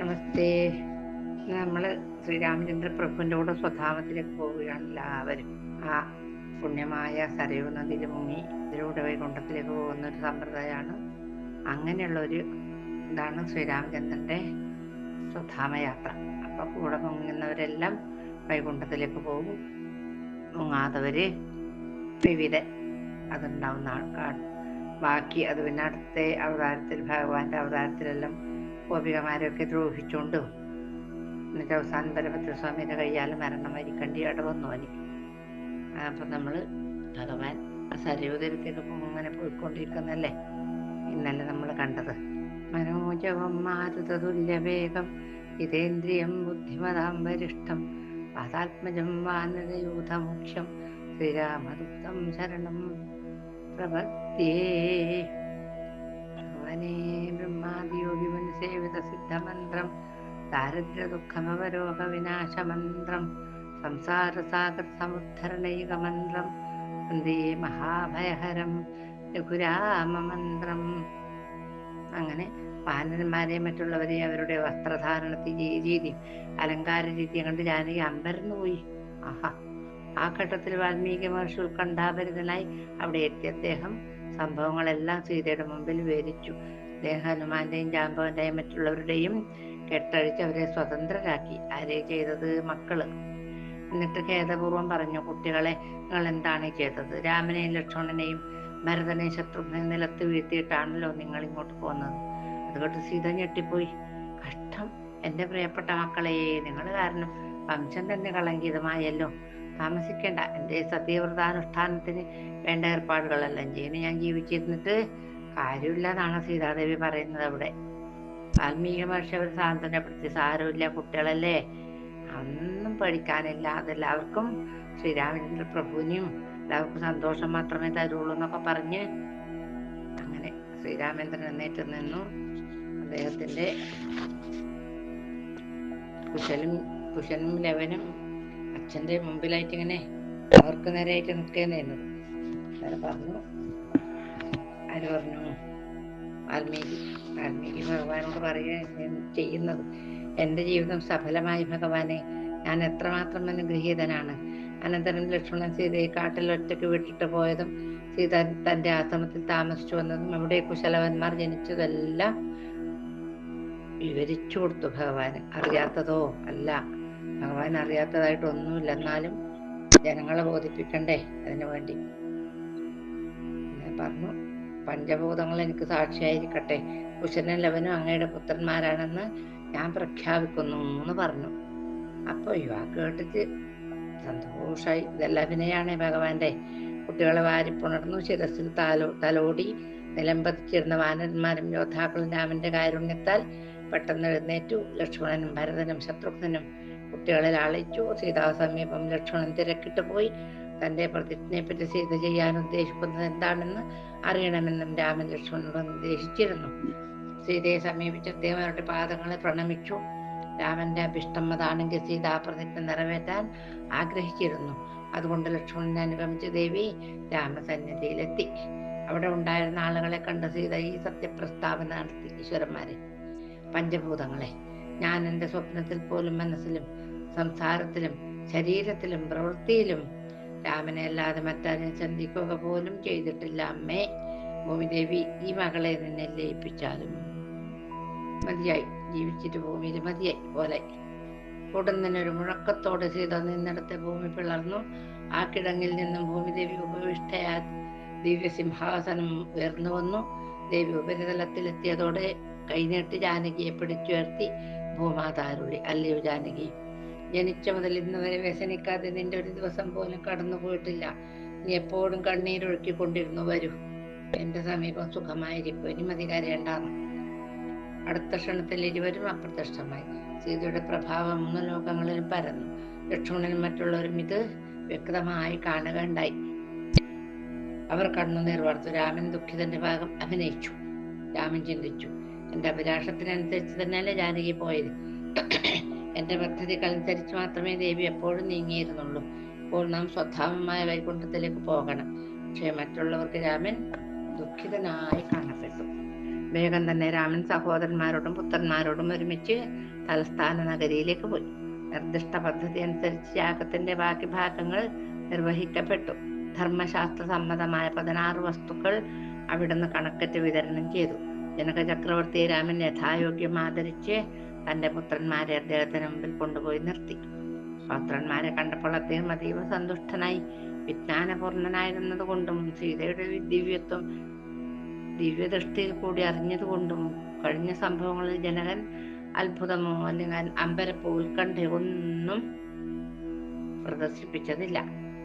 നമസ്തേ. നമ്മൾ ശ്രീരാമചന്ദ്ര പ്രഭുവിന്റെ കൂടെ സ്വഭാവത്തിലേക്ക് പോവുകയാണ് എല്ലാവരും. ആ പുണ്യമായ സരയൂ നദിയിൽ മുങ്ങി ഇതിലൂടെ വൈകുണ്ഠത്തിലേക്ക് പോകുന്ന ഒരു സമ്പ്രദായമാണ്. അങ്ങനെയുള്ള ഒരു ഇതാണ് ശ്രീരാമചന്ദ്രന്റെ സ്വധാമയാത്ര. അപ്പം കൂടെ മുങ്ങുന്നവരെല്ലാം വൈകുണ്ഠത്തിലേക്ക് പോകും. മുങ്ങാത്തവര് വിവിധ അതുണ്ടാവുന്ന ആൾക്കാർ. ബാക്കി അത് പിന്നെ അടുത്ത അവതാരത്തിൽ ഭഗവാന്റെ അവതാരത്തിലെല്ലാം ഗോപികമാരെയൊക്കെ ദ്രോഹിച്ചുകൊണ്ട് എന്നിട്ട് അവസാനം ബലഭദ്രസ്വാമിയുടെ കയ്യാൽ മരണം വരിക്കണ്ടി ഇട വന്നു എനിക്ക് അപ്പം നമ്മൾ ഭഗവാൻ സരയൂതരത്തേക്ക് ഇങ്ങനെ പോയിക്കൊണ്ടിരിക്കുന്നല്ലേ? ഇന്നലെ നമ്മൾ കണ്ടത്. മനോജവം മാരുതതുല്യവേഗം ജിതേന്ദ്രിയം ബുദ്ധിമതാം വരിഷ്ഠം പാതാത്മജം വാനരയൂഥമുഖ്യം ശ്രീരാമദൂതം ശരണം പ്രപദ്യേ ഭഗവാനേ ബ്രഹ്മാദിയോഗിമൻ സംസാരസാഗരസമുദ്ധരണൈകമന്ത്രം സിദ്ധമന്ത്രം ദാരിദ്ര്യ ദുഃഖമവരോഗ വിനാശമന്ത്രം സംസാരസാഗർ സമുദ്ധരണൈകമന്ത്രം വന്ദേ മഹാഭയഹരം രഘുരാമമന്ത്രം. അങ്ങനെ വാനന്മാരെയും മറ്റുള്ളവരെയും അവരുടെ വസ്ത്രധാരണത്തിൽ രീതിയും അലങ്കാര രീതിയും കണ്ട് ജാനകി അമ്പരന്നു പോയി. ആഹാ ആ ഘട്ടത്തിൽ വാൽമീകി മഹർഷി ഉത്കണ്ഠാഭരിതനായി അവിടെ എത്തിയ അദ്ദേഹം സംഭവങ്ങളെല്ലാം സീതയുടെ മുമ്പിൽ വിവരിച്ചു. അദ്ദേഹം ഹനുമാന്റെയും ജാമ്പവന്റെയും മറ്റുള്ളവരുടെയും കെട്ടഴിച്ച് അവരെ സ്വതന്ത്രരാക്കി. ആരെ ചെയ്തത് മക്കൾ? എന്നിട്ട് ഖേദപൂർവം പറഞ്ഞു കുട്ടികളെ നിങ്ങൾ എന്താണ് ചെയ്തത്? രാമനെയും ലക്ഷ്മണനെയും ഭരതനെയും ശത്രുഘ്നെയും നിലത്ത് വീഴ്ത്തിയിട്ടാണല്ലോ നിങ്ങൾ ഇങ്ങോട്ട് പോകുന്നത് അതുകൊണ്ട് സീത ഞെട്ടിപ്പോയി. കഷ്ടം. എന്റെ പ്രിയപ്പെട്ട മക്കളെ നിങ്ങൾ കാരണം വംശം തന്നെ കളങ്കിതമായല്ലോ താമസിക്കേണ്ട. എന്റെ സത്യവ്രതാനുഷ്ഠാനത്തിന് വേണ്ട ഏർപ്പാടുകളെല്ലാം ചെയ്യുന്നു. ഞാൻ ജീവിച്ചിരുന്നിട്ട് കാര്യമില്ലെന്നാണ് സീതാദേവി പറയുന്നത് അവിടെ. വാൽമീകി മഹർഷി അവർ സാന്ത്വനപ്പെടുത്തി സാരമില്ല കുട്ടികളല്ലേ? ഒന്നും പഠിക്കാനില്ല. അതെല്ലാവർക്കും ശ്രീരാമചന്ദ്ര പ്രഭുവിനെയും എല്ലാവർക്കും സന്തോഷം മാത്രമേ തരുള്ളൂ എന്നൊക്കെ പറഞ്ഞ് അങ്ങനെ ശ്രീരാമേന്ദ്രൻ എന്നേറ്റ് നിന്നു. അദ്ദേഹത്തിന്റെ കുശലും കുശനും ലവനും അച്ഛന്റെ മുമ്പിലായിട്ട് ഇങ്ങനെ അവർക്ക് നേരെയായിട്ട് നിൽക്കുന്നതായിരുന്നു അങ്ങനെ പറഞ്ഞു. ആര് പറഞ്ഞു? വാൽമീകി. വാൽമീകി ഭഗവാനോട് പറയുക ചെയ്യുന്നത്. എന്റെ ജീവിതം സഫലമായി ഭഗവാനെ. ഞാൻ എത്രമാത്രം അനുഗ്രഹീതനാണ്. അനന്തരം ലക്ഷ്മണൻ സീതയെ കാട്ടിൽ ഒറ്റയ്ക്ക് വിട്ടിട്ട് പോയതും സീത തന്റെ ആശ്രമത്തിൽ താമസിച്ചു വന്നതും അവിടെ കുശലവന്മാർ ജനിച്ചതെല്ലാം വിവരിച്ചു കൊടുത്തു ഭഗവാന്. അറിയാത്തതോ? അല്ല. ഭഗവാൻ അറിയാത്തതായിട്ടൊന്നുമില്ല എന്നാലും ജനങ്ങളെ ബോധിപ്പിക്കണ്ടേ അതിനു വേണ്ടി. പറഞ്ഞു പഞ്ചഭൂതങ്ങൾ എനിക്ക് സാക്ഷിയായിരിക്കട്ടെ. കുശനും ലവനും അങ്ങയുടെ പുത്രന്മാരാണെന്ന് ഞാൻ പ്രഖ്യാപിക്കുന്നു എന്ന് പറഞ്ഞു. അപ്പോൾ യുവാ കേട്ടിട്ട് സന്തോഷായി. ഇതെല്ലാം അഭിനയാണേ ഭഗവാന്റെ. കുട്ടികളെ വാരിപ്പുണർന്നു ശിരസിൽ താലോ തലോടി നിലംപതിച്ചിരുന്ന വാനന്മാരും യോദ്ധാക്കളും രാമന്റെ കാരുണ്യത്താൽ പെട്ടെന്ന് എഴുന്നേറ്റു. ലക്ഷ്മണനും ഭരതനും ശത്രുഘ്നനും കുട്ടികളെ ലാളിച്ചു സീതാസമീപം ലക്ഷ്മണൻ തിരക്കിട്ട് പോയി. തന്റെ പ്രതിജ്ഞയെപ്പറ്റി സീത ചെയ്യാൻ ഉദ്ദേശിക്കുന്നത് എന്താണെന്ന് അറിയണമെന്നും രാമൻ ലക്ഷ്മണനോട് നിർദ്ദേശിച്ചിരുന്നു. സീതയെ സമീപിച്ച അദ്ദേഹം പാദങ്ങളെ പ്രണമിച്ചു. രാമന്റെ അഭിഷ്ടം അതാണെങ്കിൽ സീതാ പ്രതിജ്ഞ നിറവേറ്റാൻ ആഗ്രഹിച്ചിരുന്നു. അതുകൊണ്ട് ലക്ഷ്മണനെ അനുഗമിച്ച ദേവി രാമസന്നിധിയിലെത്തി. അവിടെ ഉണ്ടായിരുന്ന ആളുകളെ കണ്ട സീത ഈ സത്യപ്രസ്താവന നടത്തി. ഈശ്വരന്മാരെ പഞ്ചഭൂതങ്ങളെ. ഞാൻ എന്റെ സ്വപ്നത്തിൽ പോലും മനസ്സിലും സംസാരത്തിലും ശരീരത്തിലും പ്രവൃത്തിയിലും രാമനെ അല്ലാതെ മറ്റാരും ചിന്തിക്കുക പോലും ചെയ്തിട്ടില്ല. അമ്മേ ഭൂമിദേവി ഈ മകളെ നിന്നെ ലയിപ്പിച്ചാലും മതിയായി. ജീവിച്ചിട്ട് ഭൂമിയിൽ മതിയായി പോലെ. ഉടനൊരു മുഴക്കത്തോടെ സീത നിന്നിടത്തെ ഭൂമി പിളർന്നു. ആ കിടങ്ങിൽ നിന്നും ഭൂമിദേവി ഉപവിഷ്ടയാ ദിവ്യസിംഹാസനം ഉയർന്നു വന്നു ദേവി ഉപരിതലത്തിലെത്തിയതോടെ കൈനീട്ടി ജാനകിയെ പിടിച്ചുയർത്തി ഭൂമാതാരുളി അല്ലയോ ജാനകി? ജനിച്ച മുതൽ ഇന്ന് വരെ വ്യസനിക്കാതെ നിന്റെ ഒരു ദിവസം പോലും കടന്നു പോയിട്ടില്ല നീ എപ്പോഴും കണ്ണീരൊഴുക്കിക്കൊണ്ടിരുന്നു വരൂ. എന്റെ സമീപം സുഖമായിരിക്കും. ഇനി മതി കരയേണ്ടാന്ന് അടുത്ത ക്ഷണത്തിൽ ഇരുവരും അപ്രത്യക്ഷമായി. സീതയുടെ പ്രഭാവം മൂന്ന് ലോകങ്ങളിലും പരന്നു. ലക്ഷ്മണനും മറ്റുള്ളവരും ഇത് വ്യക്തമായി കാണുകയുണ്ടായി. അവർ കണ്ണുനീർ വാർത്തു. രാമൻ ദുഃഖിതന്റെ ഭാഗം അഭിനയിച്ചു. രാമൻ ചിന്തിച്ചു. എന്റെ അഭിലാഷത്തിനനുസരിച്ച് തന്നെയല്ലേ ജാനകി പോയത്? എന്റെ പദ്ധതിക്കനുസരിച്ച് മാത്രമേ ദേവി എപ്പോഴും നീങ്ങിയിരുന്നുള്ളൂ. ഇപ്പോൾ നാം സ്വഭാവമായ വൈകുണ്ഠത്തിലേക്ക് പോകണം. പക്ഷേ മറ്റുള്ളവർക്ക് രാമൻ ദുഃഖിതനായി കാണപ്പെട്ടു. വേഗം തന്നെ രാമൻ സഹോദരന്മാരോടും പുത്രന്മാരോടും ഒരുമിച്ച് തലസ്ഥാന നഗരിയിലേക്ക് പോയി. നിർദ്ദിഷ്ട പദ്ധതി അനുസരിച്ച് യാഗത്തിന്റെ ബാക്കി ഭാഗങ്ങൾ നിർവഹിക്കപ്പെട്ടു. ധർമ്മശാസ്ത്ര സമ്മതമായ പതിനാറ് വസ്തുക്കൾ അവിടുന്ന് കണക്കറ്റ് വിതരണം ചെയ്തു. ജനക ചക്രവർത്തി രാമൻ യഥായോഗ്യം ആദരിച്ച് തന്റെ പുത്രന്മാരെ അദ്ദേഹത്തിന് മുമ്പിൽ കൊണ്ടുപോയി നിർത്തി. പുത്രന്മാരെ കണ്ടപ്പോൾ അദ്ദേഹം അതീവ സന്തുഷ്ടനായി വിജ്ഞാനപൂർണനായിരുന്നത് കൊണ്ടും സീതയുടെ ദിവ്യത്വം ദിവ്യദൃഷ്ടിയിൽ കൂടി അറിഞ്ഞതുകൊണ്ടും കഴിഞ്ഞ സംഭവങ്ങളിൽ ജനകൻ അത്ഭുതമോ അല്ലെങ്കിൽ അമ്പരപ്പോ ഉത്കണ്ഠയോ ഒന്നും പ്രദർശിപ്പിച്ചതില്ല.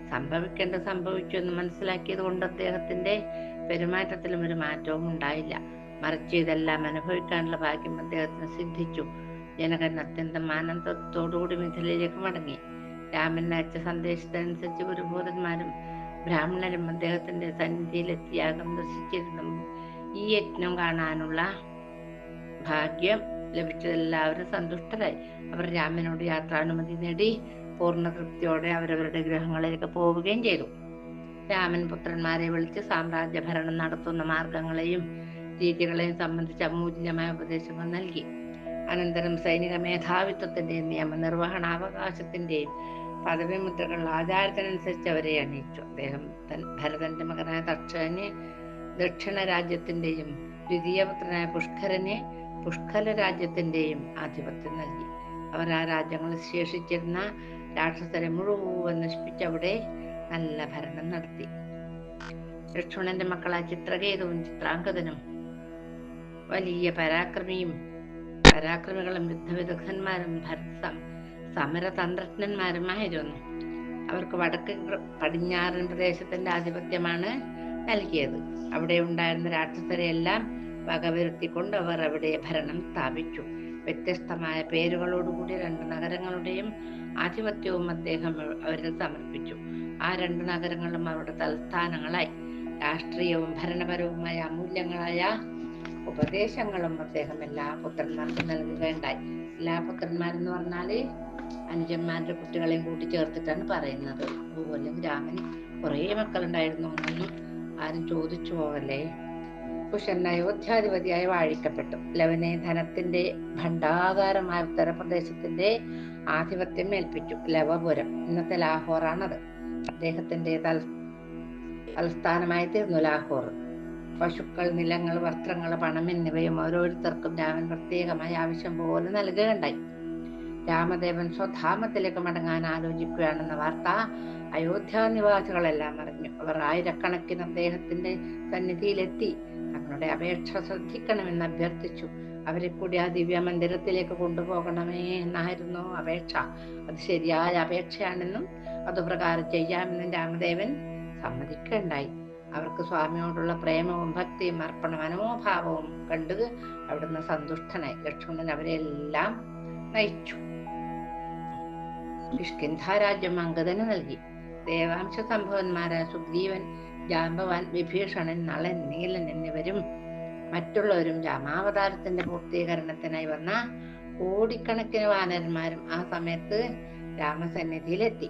സംഭവിക്കേണ്ടത് സംഭവിച്ചു എന്ന് മനസ്സിലാക്കിയത് കൊണ്ട് അദ്ദേഹത്തിന്റെ പെരുമാറ്റത്തിലും ഒരു മാറ്റവും ഉണ്ടായില്ല. മറിച്ച് ഇതെല്ലാം അനുഭവിക്കാനുള്ള ഭാഗ്യം അദ്ദേഹത്തിന് സിദ്ധിച്ചു. ജനകൻ അത്യന്തം ആനന്ദത്തോടുകൂടി മിഥിലയിലേക്ക് മടങ്ങി. രാമൻ അയച്ച സന്ദേശത്തിനനുസരിച്ച് ഗുരുഭൂതന്മാരും ബ്രാഹ്മണരും അദ്ദേഹത്തിന്റെ സന്നിധിയിലെത്തി യാഗം ദർശിച്ചിരുന്നു. ഈ യജ്ഞം കാണാനുള്ള ഭാഗ്യം ലഭിച്ചതെല്ലാവരും സന്തുഷ്ടരായി. അവർ രാമനോട് യാത്രാനുമതി നേടി പൂർണ തൃപ്തിയോടെ അവരവരുടെ ഗ്രഹങ്ങളിലേക്ക് പോവുകയും ചെയ്തു. രാമൻ പുത്രന്മാരെ വിളിച്ച് സാമ്രാജ്യ ഭരണം നടത്തുന്ന മാർഗങ്ങളെയും രീതികളെയും സംബന്ധിച്ച് അമൂല്യമായ ഉപദേശങ്ങൾ നൽകി. അനന്തരം സൈനിക മേധാവിത്വത്തിന്റെയും നിയമനിർവഹണാവകാശത്തിന്റെയും പദവി മുദ്രകൾ ആചാരത്തിനനുസരിച്ച് അവരെ അണിയിച്ചു. അദ്ദേഹം ഭരതന്റെ മകനായ തക്ഷനെ ദക്ഷിണ രാജ്യത്തിന്റെയും ദ്വിതീയപുത്രനായ പുഷ്കരനെ പുഷ്കല രാജ്യത്തിന്റെയും ആധിപത്യം നൽകി. അവർ ആ രാജ്യങ്ങളിൽ ശേഷിച്ചിരുന്ന രാക്ഷസരെ മുഴുവൻ നശിപ്പിച്ചവിടെ നല്ല ഭരണം നടത്തി. ലക്ഷ്മണന്റെ മക്കളായ ചിത്രകേതുവും ചിത്രാംഗതനും വലിയ പരാക്രമിയും പരാക്രമികളും യുദ്ധവിദഗ്ധന്മാരും ഭരത സമരതന്ത്രജ്ഞന്മാരുമായിരുന്നു. അവർക്ക് വടക്ക് പടിഞ്ഞാറൻ പ്രദേശത്തിന്റെ ആധിപത്യമാണ് നൽകിയത്. അവിടെ ഉണ്ടായിരുന്ന രാക്ഷസരെ എല്ലാം വകവരുത്തിക്കൊണ്ട് അവർ അവിടെ ഭരണം സ്ഥാപിച്ചു. വ്യത്യസ്തമായ പേരുകളോടുകൂടി രണ്ട് നഗരങ്ങളുടെയും ആധിപത്യവും അദ്ദേഹം അവരിൽ സമർപ്പിച്ചു. ആ രണ്ട് നഗരങ്ങളും അവരുടെ തലസ്ഥാനങ്ങളായി രാഷ്ട്രീയവും ഭരണപരവുമായ അമൂല്യങ്ങളായ ഉപദേശങ്ങളും അദ്ദേഹം എല്ലാ പുത്രന്മാർക്കും നൽകുകയുണ്ടായി. എല്ലാ പുത്രന്മാരെന്ന് പറഞ്ഞാൽ അനുജന്മാരുടെ കുട്ടികളെയും കൂട്ടി ചേർത്തിട്ടാണ് പറയുന്നത്. അതുപോലെ രാമന് കുറേ മക്കളുണ്ടായിരുന്നു. എന്നൊന്നും ആരും ചോദിച്ചു പോകല്ലേ കുശൻ അയോധ്യാധിപതിയായി വാഴിക്കപ്പെട്ടു. ലവനെ ധനത്തിന്റെ ഭണ്ഡാകാരമായ ഉത്തരപ്രദേശത്തിന്റെ ആധിപത്യം ഏൽപ്പിച്ചു. ലവപുരം. ഇന്നത്തെ ലാഹോറാണത്. അദ്ദേഹത്തിന്റെ തൽ തലസ്ഥാനമായി തീർന്നു ലാഹോർ. പശുക്കൾ നിലങ്ങൾ വസ്ത്രങ്ങൾ പണം എന്നിവയും ഓരോരുത്തർക്കും രാമൻ പ്രത്യേകമായി ആവശ്യം പോലെ നൽകുകയുണ്ടായി. രാമദേവൻ സ്വധാമത്തിലേക്ക് മടങ്ങാൻ ആലോചിക്കുകയാണെന്ന വാർത്ത അയോധ്യ നിവാസികളെല്ലാം അറിഞ്ഞു. അവർ ആയിരക്കണക്കിന് അദ്ദേഹത്തിന്റെ സന്നിധിയിലെത്തി. തങ്ങളുടെ അപേക്ഷ ശ്രദ്ധിക്കണമെന്ന് അഭ്യർത്ഥിച്ചു. അവരെ കൂടി ആ ദിവ്യ മന്ദിരത്തിലേക്ക് കൊണ്ടുപോകണമേ എന്നായിരുന്നു അപേക്ഷ. അത് ശരിയായ അപേക്ഷയാണെന്നും അതുപ്രകാരം ചെയ്യാമെന്നും രാമദേവൻ സമ്മതിക്കുകയുണ്ടായി. അവർക്ക് സ്വാമിയോടുള്ള പ്രേമവും ഭക്തിയും അർപ്പണ മനോഭാവവും കണ്ട് അവിടുന്ന് സന്തുഷ്ടനായി. ലക്ഷ്മണൻ അവരെല്ലാം നയിച്ചു. കിഷ്കിന്ധാരാജ്യം അങ്കദന് നൽകി. ദേവാംശ സംഭവന്മാരായ സുഗ്രീവൻ ജാമ്പവാൻ വിഭീഷണൻ നളൻ നീലൻ എന്നിവരും മറ്റുള്ളവരും രാമാവതാരത്തിന്റെ പൂർത്തീകരണത്തിനായി വന്ന കോടിക്കണക്കിന് വാനരന്മാരും ആ സമയത്ത് രാമസന്നിധിയിലെത്തി.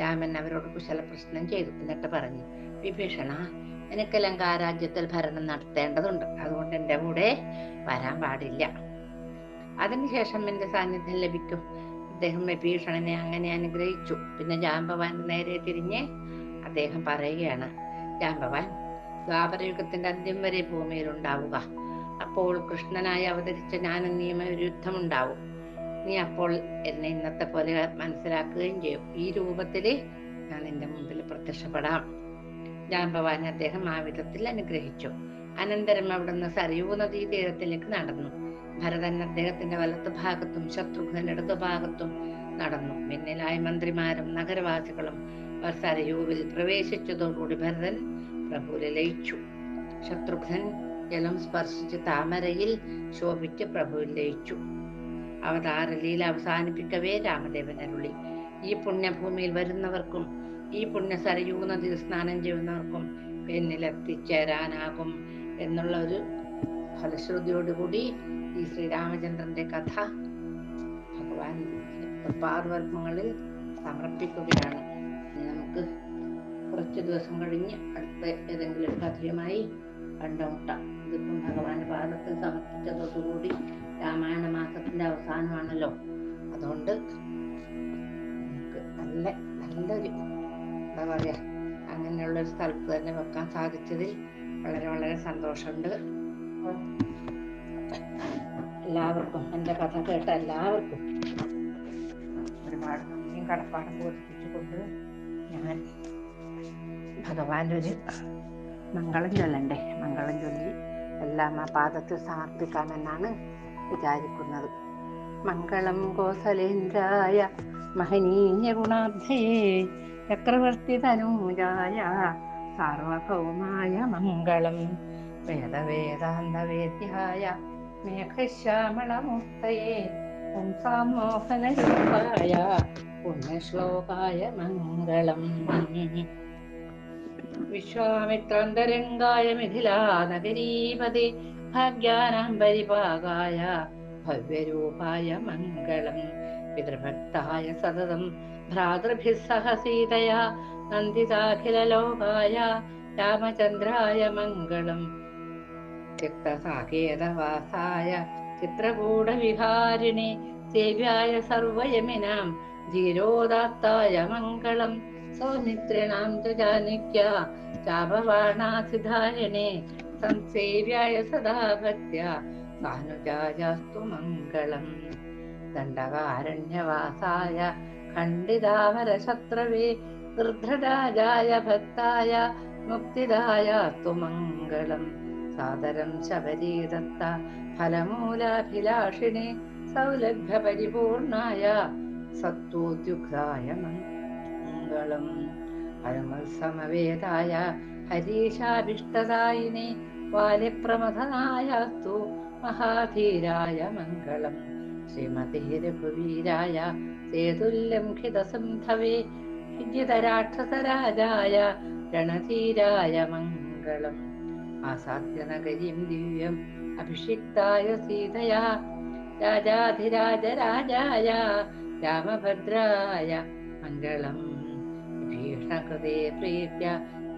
രാമൻ അവരോട് കുശല പ്രശ്നം ചെയ്തു. എന്നിട്ട് പറഞ്ഞു വിഭീഷണ എനിക്ക് ലങ്കാരാജ്യത്തിൽ ഭരണം നടത്തേണ്ടതുണ്ട്. അതുകൊണ്ട് എന്റെ കൂടെ വരാൻ പാടില്ല. അതിനുശേഷം എന്റെ സാന്നിധ്യം ലഭിക്കും. അദ്ദേഹം വിഭീഷണനെ അങ്ങനെ അനുഗ്രഹിച്ചു. പിന്നെ ജാമ്പവാൻ നേരെ തിരിഞ്ഞ് അദ്ദേഹം പറയുകയാണ് ജാമ്പവാൻ ദ്വാപരയുഗത്തിന്റെ അന്ത്യം വരെ ഭൂമിയിൽ ഉണ്ടാവുക അപ്പോൾ കൃഷ്ണനായി അവതരിച്ച ഞാനും നിയമ യുദ്ധമുണ്ടാവും. നീ അപ്പോൾ എന്നെ ഇന്നത്തെ പോലെ മനസ്സിലാക്കുകയും ചെയ്യും. ഈ രൂപത്തിൽ ഞാൻ എന്റെ മുമ്പിൽ പ്രത്യക്ഷപ്പെടാം. ജാമ്പവാൻ അദ്ദേഹം ആ വിധത്തിൽ അനുഗ്രഹിച്ചു. അനന്തരം അവിടുന്ന് സരയൂ നദീ തീരത്തിലേക്ക് നടന്നു. ഭരതൻ അദ്ദേഹത്തിന്റെ വലത്തു ഭാഗത്തും ശത്രുഘ്നൻ ഇടതു ഭാഗത്തും നടന്നു. പിന്നിലായി മന്ത്രിമാരും നഗരവാസികളും സരയൂവിൽ പ്രവേശിച്ചതോടുകൂടി ഭരതൻ പ്രഭുവിൽ ലയിച്ചു. ശത്രുഘ്നൻ ജലം സ്പർശിച്ച് താമരയിൽ ശോഭിച്ച് പ്രഭുവിൽ ലയിച്ചു. അവതാരലീല അവസാനിപ്പിക്കവേ രാമദേവൻ അരുളി. ഈ പുണ്യഭൂമിയിൽ വരുന്നവർക്കും ഈ പുണ്യ സരയൂ നദിയിൽ സ്നാനം ചെയ്യുന്നവർക്കും പിന്നിലെത്തിച്ചേരാനാകും എന്നുള്ള ഒരു ഫലശ്രുതിയോടുകൂടി ഈ ശ്രീരാമചന്ദ്രന്റെ കഥ ഭഗവാൻ പാർവർമ്മങ്ങളിൽ സമർപ്പിക്കുകയാണ്. നമുക്ക് കുറച്ച് ദിവസം കഴിഞ്ഞ് അടുത്ത ഏതെങ്കിലും കഥയുമായി കണ്ടുമുട്ടാം. ഇത് ഇതിപ്പം ഭഗവാന്റെ പാദത്തിൽ സമർപ്പിച്ചതോടുകൂടി രാമായണ മാസത്തിന്റെ അവസാനമാണല്ലോ. അതുകൊണ്ട് നമുക്ക് നല്ല നല്ലൊരു എന്താ പറയാ അങ്ങനെയുള്ള ഒരു സ്ഥലത്ത് തന്നെ വെക്കാൻ സാധിച്ചതിൽ വളരെ വളരെ സന്തോഷമുണ്ട്. എല്ലാവർക്കും എന്റെ കഥ കേട്ട എല്ലാവർക്കും ഒരുപാട് നന്ദിയും കടപ്പാടും ബോധിപ്പിച്ചുകൊണ്ട് ഞാൻ ഭഗവാന്റെ ഒരു മംഗളം ചൊല്ലണ്ടേ. മംഗളം ചൊല്ലി എല്ലാം ആ പാദത്തിൽ സമർപ്പിക്കാമെന്നാണ് വിചാരിക്കുന്നത്. മംഗളം കോസലേന്ദ്രായ മഹനീയ ഗുണാബ്ധേ ചക്രവർത്തി തനൂജായ സാർവഭൗമായ മംഗളം വേദവേദാന്തവേദ്യായ മേഘശ്യാമളമുക്തയെ പുംസാം മോഹനരൂപായ പുണ്യശ്ലോകായ മംഗളം. വിശ്വാമിത്രാന്തരംഗായ മിഥിലാനഗരീപതി ഭാഗ്യാനാം പരിപാകായ ഭവ്യരൂപായ മംഗളം. പിതൃഭക്തായ സതതം ഭ്രാതൃഭിः സഹ സീതയാ നന്ദിതാഖിലലോകായ രാമചന്ദ്രായ മംഗളം. ചിത്രസാകേതവാസായ ചിത്രകൂടവിഹാരിണി സേവ്യായ സർവയമിനാം ധീരോദാത്തായ മംഗളം. സൗമിത്രിണാം ജാനിക്യ ചാപവാണാസിധാരിണേ സംസേവ്യായ സദാഭക്യ ഭക്ത്യ സാനുജായാസ്തു മംഗളം. ദണ്ഡകാരണ്യവാസായ ഖണ്ഡിതാവരശത്രവേ വൃദ്ധരാജായ ഭക്തായ മുക്തിദായാസ്തു മംഗളം സാദരം ശബരീദത്ത ഫലമൂലാഭിലാഷിണി സൗലഭ്യപരിപൂർണായ സത്വോദ്യുക്തായ മംഗളം. ഹനുമത്സമവേദായ ഹരീശാഭിഷ്ടദായിനി വാലിപ്രമഥനായാസ്തു മഹാധീരായ മംഗളം. ശ്രീമതി രഘുവീരായ സേതുല്ലംഘിതസംധവേ ഹിജിതരാക്ഷസരാജായ രണധീരായ മംഗളം. ആസാദ്യനഗരീം ദിവ്യം അഭിഷിക്തായ സീതയാ രാജാധിരാജരാജായ രാമഭദ്രായ മംഗളം. ഭീഷണകൃതേ പ്രീത്യ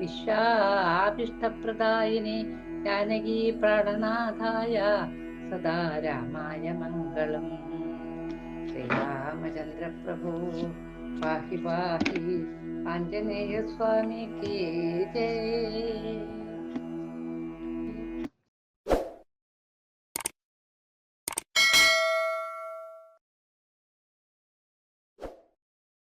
വിശ്വാഭിഷ്ടപ്രദായിനി ജാനകീ പ്രാണനാഥായ സദാ രാമായ മംഗളം ശ്രീരാമചന്ദ്ര പ്രഭു പാഹി പാഹി ആഞ്ജനേയ സ്വാമി കീ ജയ.